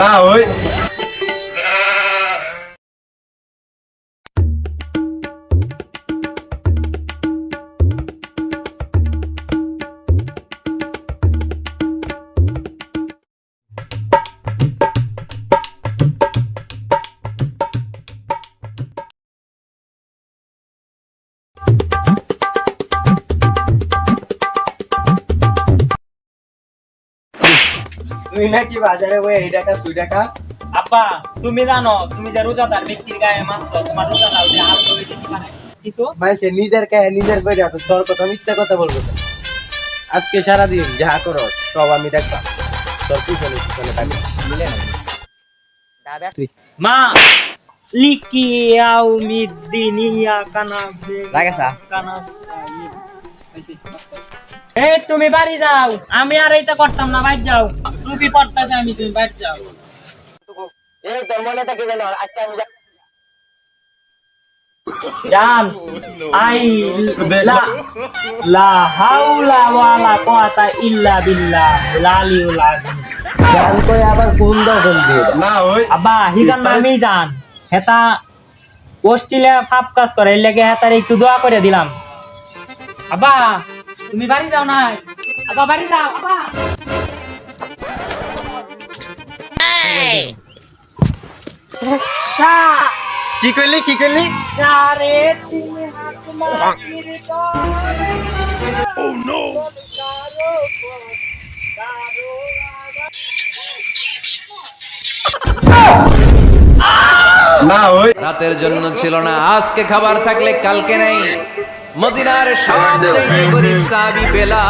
না ওই তুই নাকি বাজারে বই এই টাকা সুই টাকা? আব্বা তুমি জানো তুমি যে রোজাদার ব্যক্তির গায়ে মারছো তোমার রোজা দাও যে হাত ধরে দিতে পারে। কিছু মানুষের নিজের কাহে নিজের করে রাখো তোর কথা মিথ্যা কথা বলব আজকে সারাদিন যা করো সব আমি দেখবা তোর পিছনে পিছনে থাকবে মিলে না? মা লিকি মিদ্দিনিয়া কানা লাগাসা কানা এই তুমি বাড়ি যাও আমি আর এইটা করতাম না বাইর যাও। তুমি করতেছে আমি তুমি বাইর যাও। এই তোর মনে থাকে যেন? আজকে আমি জান আই লা লা হাওলা ওয়ালা কুওয়াতা ইল্লা বিল্লাহ লালিউল আযীম। গান কই আবার কোন দখল দিয়ে না ওই আব্বা হিগান নামই জান হেতা অস্ট্রেলিয়া পাপ কাজ করে এর লেগে হেতার একটু দোয়া করে দিলাম। আব্বা তুমি বাড়ি যাও না আব্বা বাড়ি যাও আব্বা। কি কইলি কি তলে Oh no! না ওই রাতের জন্য ছিল না আজকে খাবার থাকলে কালকে নেই। মদিনার সবচেয়ে গরিব সাহাবী বেলা।